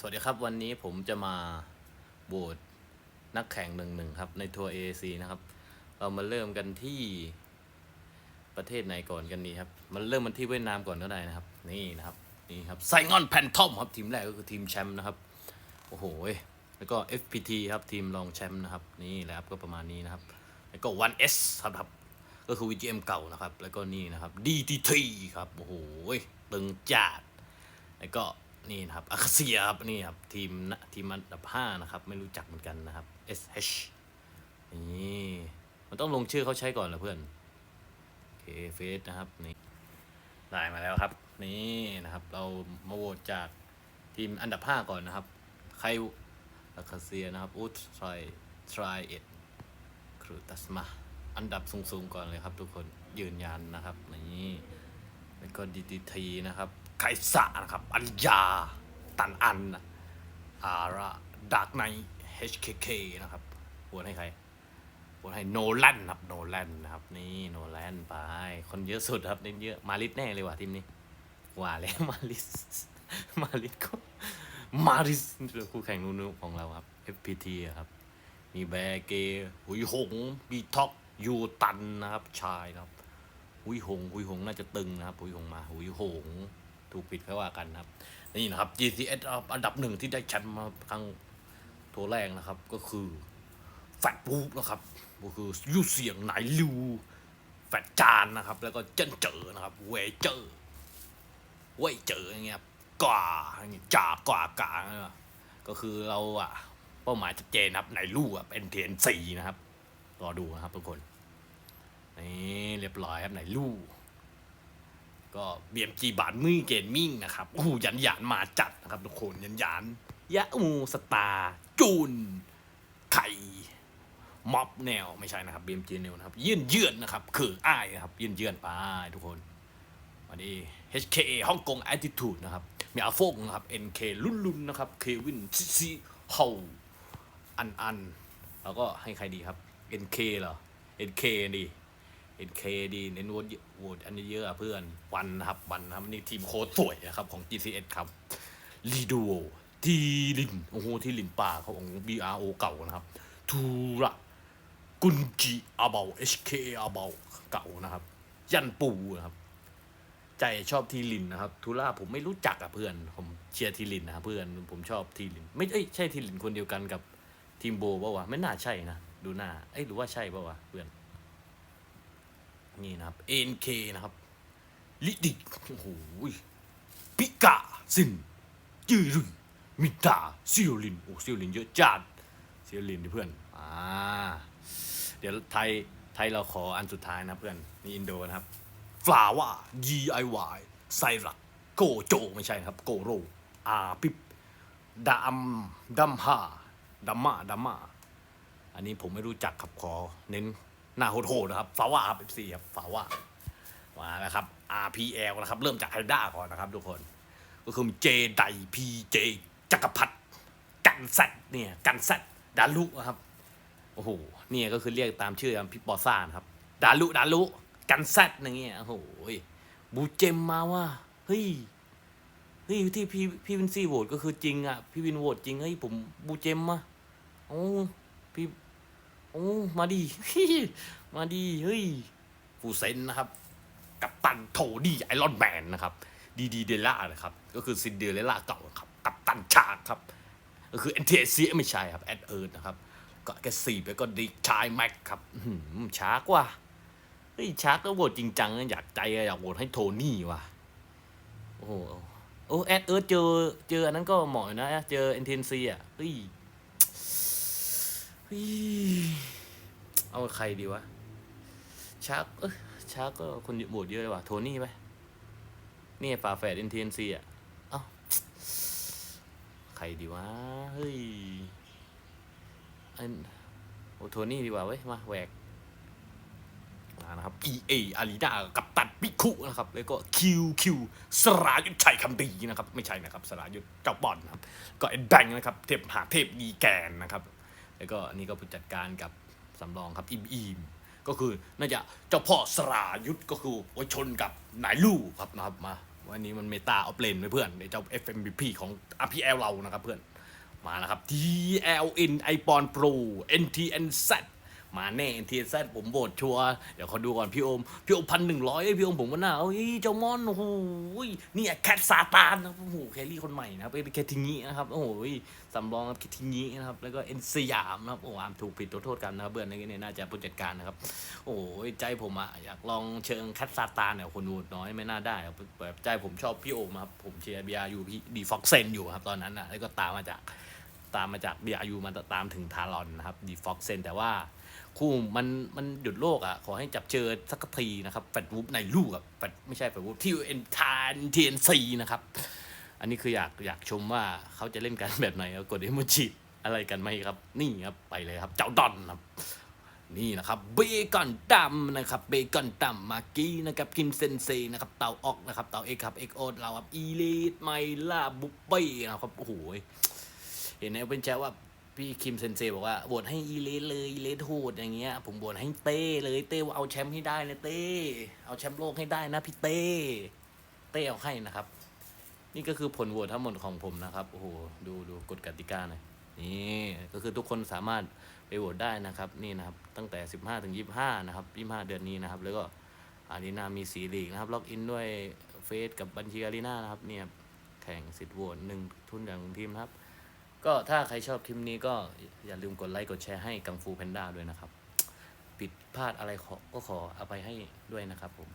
สวัสดีครับวันนี้ผมจะมาโหวตนักแข่งหนึ่งหนึ่งครับในทัวร์ AAC นะครับ เรามาเริ่มกันที่ประเทศไหนก่อนกันดีครับมันเริ่มมันที่เวียดนามก่อนก็ได้นะครับ นี่นะครับนี่ครับไซงอนแพนทอมครับทีมแรกก็คือทีมแชมป์นะครับโอ้โหแล้วก็ FPT ครับทีมรองแชมป์นะครับนี่แหละครับก็ประมาณนี้นะครับ แล้วก็ 1S ครับครับก็คือ VGM เก่านะครับ แล้วก็นี่นะครับ DTT ครับโอ้โหตึงจัดแล้วก็ นี่นะครับอาคาเซียครับนี่ครับทีมทีมอันดับห้านะครับ ไม่รู้จักเหมือนกันนะครับ SH นี่มันต้องลงชื่อเขาใช้ก่อนเหรอเพื่อนโอเคเฟสนะครับนี่ได้มาแล้วครับ นี่นะครับ เรามาโหวตจากทีมอันดับห้าก่อนนะครับ ใครอาคาเซียนะครับอุตทรายทรายเอ็ดครูตัสมาอันดับสูงๆก่อนเลยครับ ทุกคนยืนยันนะครับนี่แล้วก็ดีดีทีนะครับ ไคสะนะครับ อัญญา ตันอันอาระดักไน HKK นะครับโหวตให้ใครโหวตให้โนแลนครับ โนแลนนะครับ นี่โนแลนไป คนเยอะสุดครับเน้นเยอะ มาริสแน่เลยว่ะทีมนี้ ว่าแล้วมาริส มาริสก็ มาริสคู่แข่งนู้นของเราครับ FPT ครับมีแบเกหุยหงบีท็อกยูตันนะครับ ชายนะครับ หุยหง หุยหงน่าจะตึงนะครับ หุยหงมา หุยหง ถูกปิดค่อยว่ากันนะครับ นี่นะครับ GTS อันดับหนึ่งที่ได้แชมป์มาครั้งตัวแรกนะครับ ก็คือแฟตบูฟนะครับก็คือยูเสียงไหนลิวแฟตจานนะครับ แล้วก็เจนเจอนะครับ เวเจอร์เวเจออย่างเงี้ยกว่าอย่างเงี้ยจ่ากว่ากานะครับก็คือเราอะเป้าหมายชัดเจนนะครับไหนลูกอะเป็นเทียนสีนะครับรอดูนะครับทุกคนนี่เรียบร้อยครับไหนลู่ ก็เบียมจีบานมือเกนมิ่งนะครับโอ้โหยันหยานมาจัดนะครับทุกคนยันหยานยะอูสตาจูนไข่ม็อบแนวไม่ใช่นะครับเบียมจีเนวนะครับเยื่นเยื่อนนะครับคืออ้ายนะครับเยื่นเยื่อนไปทุกคนวันนี้ HKA ฮ่องกง Attitude นะครับ มีอาโฟงนะครับ NK รุ่นรุ่นนะครับ เควินซิซิเฮาอันอัน แล้วก็ให้ใครดีครับ NK เหรอ NK ดี NK ดีเน้นโหวตเยอะโหวตอันนี้เยอะเพื่อนวันนะครับวันนะครับนี่ทีมโค้ดสวยนะครับของ GCS ครับลีดูโอทีลินโอ้โหทีลินป่าเขาของ BRO เก่านะครับทูระกุนจิอาเบา HK อาเบาเก่านะครับ ยันปูนะครับ ใจชอบทีลินนะครับทูล่าผมไม่รู้จักอะเพื่อน ผมเชียร์ทีลินนะเพื่อนผมชอบทีลิน ไม่เอ้ยใช่ทีลินคนเดียวกันกับทีมโบป่าวะไม่น่าใช่นะดูหน้าเอ้ยหรือว่าใช่ป่าวะเพื่อน นี่นะครับ NK นะครับ ลิดิโอ้โหปิกาซินจือรุยมิตาซิโอลิน โอ้ซิโอลินเยอะจัดซิโอลินเพื่อน อ่า เดี๋ยวไทย ไทยเราขออันสุดท้ายนะเพื่อน นี่อินโดนะครับฟลาว่า DIY ไซรักโกโจไม่ใช่ครับ โกโรอาปิบดัมดัมฮาดัมมาดัมมา อันนี้ผมไม่รู้จักครับขอเน้น หน้าโหดๆนะครับฟาว่าครับ FC ครับฟาว่ามาแล้วครับ RPL นะครับเริ่มจากไฮด้าก่อนนะครับทุกคน ก็คือเจไดพีเจจักรพัฒกันแซดเนี่ยกันแซดดารุนะครับโอ้โหเนี่ยก็คือเรียกตามชื่อพี่ปอซ่านครับ ดารุดารุกันแซดอย่างเงี้ยโอ้โหบูเจมมาว่าเฮ้ยเฮ้ยที่พี่พี่วินซี่โหวตก็คือจริงอะ พี่วินโหวตจริงเฮ้ยผมบูเจมมาโอ้พี่ อ้มาดี มาดี เฮ้ยฟูเซนนะครับ กับตันโทดี้ไอรอนแมนนะครับ ดีดีเดล่านะครับ ก็คือซินเดอเรล่าเก่าครับ กับตันชากครับ ก็คือ n t s ไม่ใช่ครับแอดเอิร์ดนะครับ ก็แกสี่ไปก็ดีชายแม็กครับอื้อหือช้ากว่าเฮ้ยช้าก็โหวตจริงจังอยากใจอยากโหวตให้โทนี่ว่ะโอ้โหโอ้แอดเอิร์ดเจอเจออันนั้นก็เหมาะอยนะ เจอ n t n c อะเฮ้ยเฮ้ย เอาใครดีวะชาร์กเอ้ยชาร์กก็คนโหวตเยอะเลยว่ะโทนี่ไหมนี่ฝาแฝดเอ็นทีเอ็นซีอะ เอ้า ใครดีวะ เฮ้ยอันโอ้โทนี่ดีกว่าเว้ย มาแหวกมานะครับ EA อารีนากับตัดปิคุนะครับ แล้วก็ QQ สรายุทธชัยคำดีนะครับ ไม่ใช่นะครับ สรายุทธเจ้าบอลนะครับ ก็เอ็นแบงนะครับ เทพหาเทพดีแกนนะครับ แล้วก็อันนี่ก็ผู้จัดการกับ สำรองครับอิมอิมก็คือน่าจะเจ้าพ่อสรายุทธก็คือไว้ชนกับนายลู่ครับนะครับมาวันนี้มันเมตาออาเลนเพื่อนในเจ้า FMVP ของ RPL เรานะครับเพื่อนมาแล้วครับ TLN i p o n Pro NTNZ มาแน่ NTNZ ผมโบดชัวเดี๋ยวเขาดูก่อนพี่โอม พี่โอมพันหนึ่งร้อยพี่โอมผมก็น่าเอ้ยเจ้ามอนโอ้โหนี่แคทซาตานนะโอ้โหแครี่คนใหม่นะครับเป็นแคทิงินะครับโอ้โหสำรองแคทิงินะครับแล้วก็เอ็นสยามนะครับโอ้โหอ่านถูกผิดตัวโทษกันนะครับเบื่อนนี่น่าจะผู้จัดการนะครับ โอ้ยใจผมอะอยากลองเชิงแคทซาตานเนี่ยคนดูน้อยไม่น่าได้แบบใจผมชอบพี่โอมครับผมเชียร์บีอาร์ยูพี่ดีฟ็อกเซนอยู่ครับตอนนั้นอะแล้วก็ตามมาจาก ตามมาจากบีอาร์ยูมาตามถึงทารอนนะครับดีฟ็อกเซนแต่ว่าคู่มันมันหยุดโลกอะขอให้จับเจอสักทีนะครับแฟดวูฟในลูกอะแฟดไม่ใช่แฟดวูฟที่เอ็นทานทีเอ็นซีนะครับ อันนี้คืออยากอยากชมว่าเขาจะเล่นกันแบบไหนเอากดเอโมจิอะไรกันไหมครับ นี่ครับไปเลยครับ เจ้าดอนครับนี่นะครับเบคอนดำนะครับเบคอนดำมากี้นะครับกินเซนเซนะครับเตาออกนะครับเตาเอกครับเอกโอเราครับอีลีทไมล่าบุปเป้นะครับโอ้โห เห็นในเป็นแชร์ว่าพี่คิมเซนเซบอกว่าโหวตให้อีเลทเลยอีเลทโหดอย่างเงี้ย ผมโหวตให้เต้เลยเต้ว่าเอาแชมป์ให้ได้นะเต้ เอาแชมป์โลกให้ได้นะพี่เต้ เต้เอาให้นะครับ นี่ก็คือผลโหวตทั้งหมดของผมนะครับโอ้โหดูดูกฎกติกาหน่อยนี่ก็คือทุกคนสามารถไปโหวตได้นะครับนี่นะครับตั้งแต่ 15ถึง25นะครับ25เดือนนี้นะครับ แล้วก็อารีนามีสีลีกนะครับ ล็อกอินด้วยเฟซกับบัญชีอารีนานะครับเนี่ยแข่งสิทธิ์โหวตหนึ่งทุนอย่างทีมนะครับ ก็ถ้าใครชอบคลิปนี้ก็อย่าลืมกดไลค์กดแชร์ให้กังฟูแพนด้าด้วยนะครับ ผิดพลาดอะไรขอก็ขออภัยให้ด้วยนะครับผม